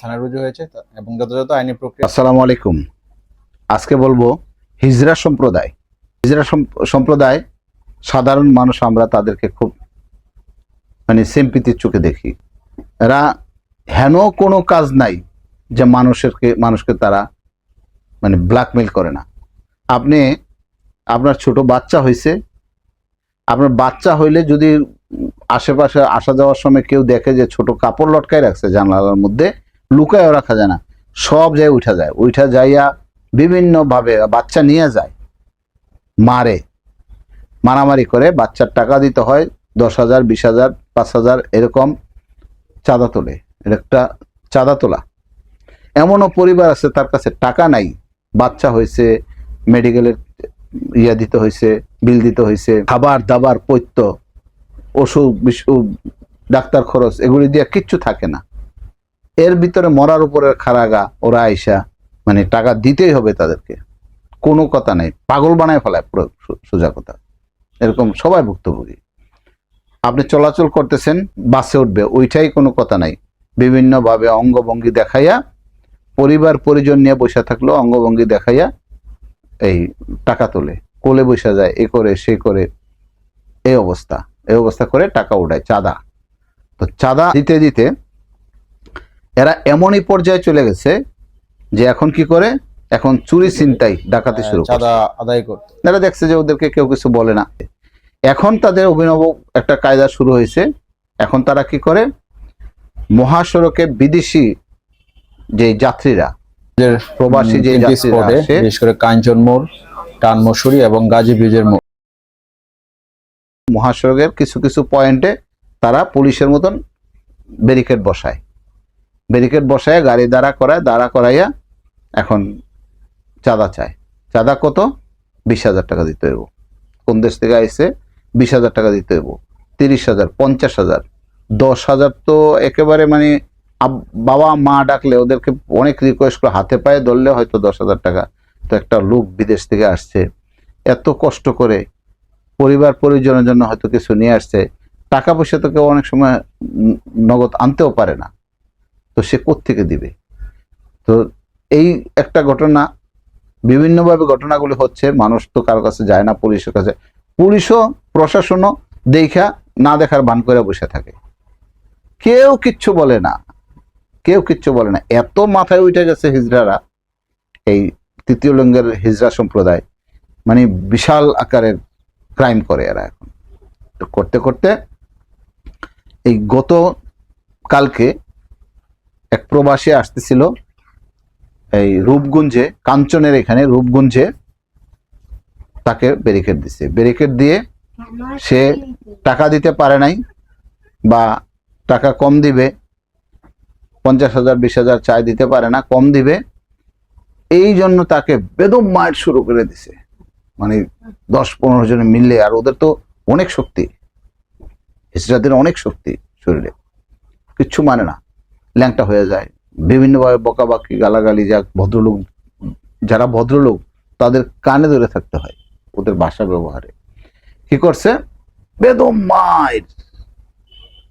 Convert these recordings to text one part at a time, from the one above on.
থানায় রুজু হয়েছে এবং যথাযথ আইনি প্রক্রিয়া আসসালামু আলাইকুম। আজকে বলব হিজরা সম্প্রদায়। হিজরা সম- সম্প্রদায় সাধারণ মানুষ আমরা তাদেরকে খুব মানে সিম্পিতির চোখে দেখি। এরা হেন কোনো কাজ নাই যে মানুষেরকে, মানুষকে তারা মানে ব্ল্যাকমেল করে না। আপনি, আপনার ছোট বাচ্চা হয়েছে আপনার বাচ্চা হইলে যদি আশেপাশে আসা যাওয়ার সময় কেউ দেখে যে ছোট কাপড় লটকায় রাখছে জানালার মধ্যে লুকায়ও রাখা যায় না। সব জায়গায় উঠা যায়। উঠা যাইয়া বিভিন্ন ভাবে বাচ্চা নিয়ে যায়। মারে। মারামারি করে বাচ্চার টাকা দিতে হয় দশ হাজার বিশ হাজার পাঁচ হাজার এরকম চাঁদা তোলে। একটা চাঁদা তোলা। এমনও পরিবার আছে, তার কাছে টাকা নাই। বাচ্চা হয়েছে, মেডিকেলের ইয়া দিতে হয়েছে, বিল দিতে হয়েছে, খাবার দাবার, পৈত্য, ওষুধ ডাক্তার খরচ, এগুলি দিয়ে কিচ্ছু থাকে না। এর ভিতরে মরার উপরে খারাগা, ওরা আইসা মানে টাকা দিতেই হবে তাদেরকে। কোনো কথা নেই। পাগল বানায় ফেলায় পুরো সোজা কথা। এরকম সবাই ভুক্তভোগী। আপনি চলাচল করতেছেন, বাসে উঠবে, ওইটাই কোনো কথা নাই। বিভিন্নভাবে অঙ্গভঙ্গি দেখাইয়া, পরিবার পরিজন নিয়ে বসে থাকলেও অঙ্গভঙ্গি দেখাইয়া এই টাকা তোলে। কোলে বসে যায়, এ করে, সে করে। এই অবস্থা। এই অবস্থা করে টাকা উঠায়, চাঁদা। তো চাঁদা দিতে দিতে এরা এমনই পর্যায়ে চলে গেছে যে এখন কি করে? এখন চুরি চিন্তাই ডাকাতি শুরু করছে। আদায় করতে। এরা দেখছে যে ওদেরকে কেউ কিছু বলে না। এখন তাদের অভিনব একটা কায়দা শুরু হয়েছে। এখন তারা কি করে? মহাসড়কে বিদেশি যে যাত্রীরা প্রবাসী যে যাত্রীরা বিশেষ করে কাঞ্চন মোড় টান মসুরি এবং গাজী ব্রিজের মোড়। মহাসড়কের কিছু কিছু পয়েন্টে তারা পুলিশের মতন ব্যারিকেড বসায়। ব্যারিকেড বসায়, গাড়ি দাঁড়া করায়, দাঁড়া করাইয়া এখন চাঁদা চায়। চাঁদা কত? বিশ হাজার টাকা দিতে হইব। কোন দেশ থেকে আইসে বিশ হাজার টাকা দিতে হইব। তিরিশ হাজার, পঞ্চাশ হাজার। দশ হাজার তো একেবারে মানে বাবা, মা ডাকলে ওদেরকে অনেক রিকোয়েস্ট করে হাতে পায়ে ধরলে হয়তো দশ হাজার টাকা। তো একটা লোক বিদেশ থেকে আসছে। এত কষ্ট করে পরিবার পরিজনের জন্য হয়তো কিছু নিয়ে আসছে। টাকা পয়সা তো কেউ অনেক সময় নগদ আনতেও পারে না। তো সে থেকে দিবে? তো এই একটা ঘটনা, বিভিন্নভাবে ঘটনাগুলি হচ্ছে, মানুষ তো কারও কাছে যায় না, পুলিশের কাছে। পুলিশও, প্রশাসনও দেখা না দেখার ভান করে বসে থাকে। কেউ কিচ্ছু বলে না। কেউ কিচ্ছু বলে না। এত মাথায় উঠে গেছে হিজড়ারা, এই তৃতীয় লিঙ্গের হিজড়া সম্প্রদায়। মানে বিশাল আকারের ক্রাইম করে এরা এখন। তো করতে করতে এই গত কালকে এক প্রবাসী আসতেছিল এই রূপগুঞ্জে, কাঞ্চনের এখানে রূপগুঞ্জে তাকে ব্যারিকেড দিছে। ব্যারিকেড দিয়ে সে টাকা দিতে পারে নাই বা টাকা কম দিবে, পঞ্চাশ হাজার, বিশ হাজার চায় দিতে পারে না, কম দিবে, এই জন্য তাকে বেদম মায়ের শুরু করে দিছে। মানে দশ পনেরো জনে মিললে আর ওদের তো অনেক শক্তি হিজড়াদের অনেক শক্তি শরীরে। কিচ্ছু মানে না। ল্যাংটা হয়ে যায়। বিভিন্নভাবে বকাবাকি গালাগালি যা ভদ্রলোক যারা ভদ্রলোক তাদের কানে ধরে থাকতে হয় ওদের ভাষা ব্যবহারে। কি করছে? বেদম মায়ের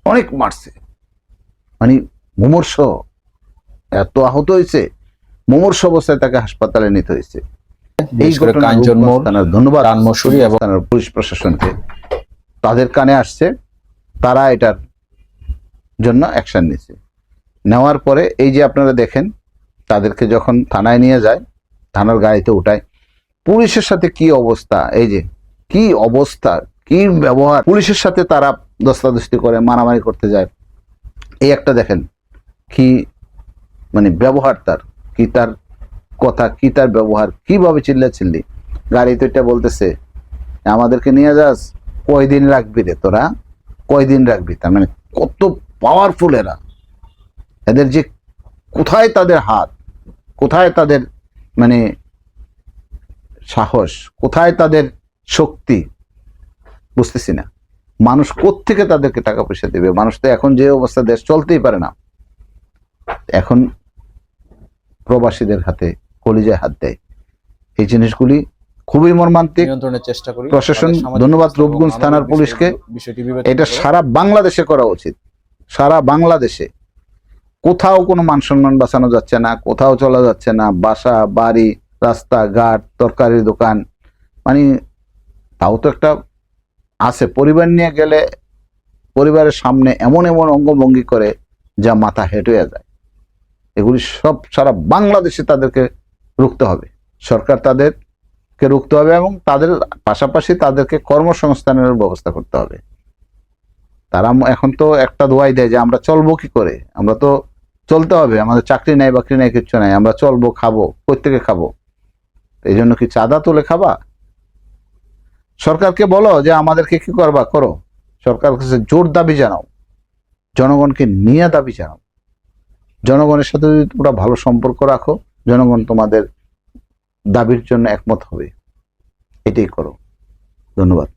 অনেক মারছে। মানে মুমূর্ষ এত আহত হয়েছে মুমূর্ষ অবস্থায় তাকে হাসপাতালে নিতে হয়েছে। এই ধন্যবাদ। এবং পুলিশ প্রশাসনকে। তাদের কানে আসছে তারা এটার জন্য অ্যাকশন নিছে নেওয়ার পরে এই যে আপনারা দেখেন, তাদেরকে যখন থানায় নিয়ে যায়, থানার গাড়িতে উঠায়, পুলিশের সাথে কি অবস্থা? এই যে, কি অবস্থা? কি ব্যবহার? পুলিশের সাথে তারা দস্তাদস্তি করে, মারামারি করতে যায়। এই একটা দেখেন, কি মানে ব্যবহার তার, কি তার কথা, কি তার ব্যবহার, কীভাবে চিল্লা চিল্লি। গাড়িতে এটা বলতেছে, আমাদেরকে নিয়ে যাস, কয়দিন রাখবি রে তোরা? কয়দিন রাখবি তার মানে কত পাওয়ারফুল এরা। এদের যে কোথায় তাদের হাত কোথায় তাদের মানে সাহস কোথায় তাদের শক্তি বুঝতেছি না। মানুষ থেকে তাদেরকে টাকা পয়সা দেবে? মানুষ তো এখন যে অবস্থা দেশ চলতেই পারে না। এখন প্রবাসীদের হাতে কলিজায় হাত দেয়। এই জিনিসগুলি খুবই মর্মান্তিক। চেষ্টা করি। প্রশাসন, ধন্যবাদ রূপগঞ্জ থানার পুলিশকে। এটা সারা বাংলাদেশে করা উচিত। সারা বাংলাদেশে। কোথাও কোনো মান সম্মান বাঁচানো যাচ্ছে না, কোথাও চলা যাচ্ছে না, বাসা, বাড়ি রাস্তা ঘাট তরকারি দোকান মানে তাও তো একটা আছে। পরিবার নিয়ে গেলে পরিবারের সামনে এমন এমন অঙ্গভঙ্গি করে যা মাথা হেঁট যায়। এগুলি সব সারা বাংলাদেশে তাদেরকে রুখতে হবে। সরকার তাদেরকে রুখতে হবে এবং তাদের পাশাপাশি তাদেরকে কর্মসংস্থানের ব্যবস্থা করতে হবে। তারা এখন তো একটা দোয়াই দেয় যে, আমরা চলবো কি করে? আমরা তো চলতে হবে, আমাদের চাকরি নাই, বাকরি নাই, কিচ্ছু নাই, আমরা চলবো, খাব, প্রত্যেকে খাব। এই জন্য কি চাঁদা তুলে খাবা? সরকারকে বলো যে, আমাদেরকে কি করবা? করো। সরকার কাছে জোর দাবি জানাও। জনগণকে নিয়ে দাবি জানাও। জনগণের সাথে যদি তোমরা ভালো সম্পর্ক রাখো, জনগণ তোমাদের দাবির জন্য একমত হবে। এটাই করো। ধন্যবাদ।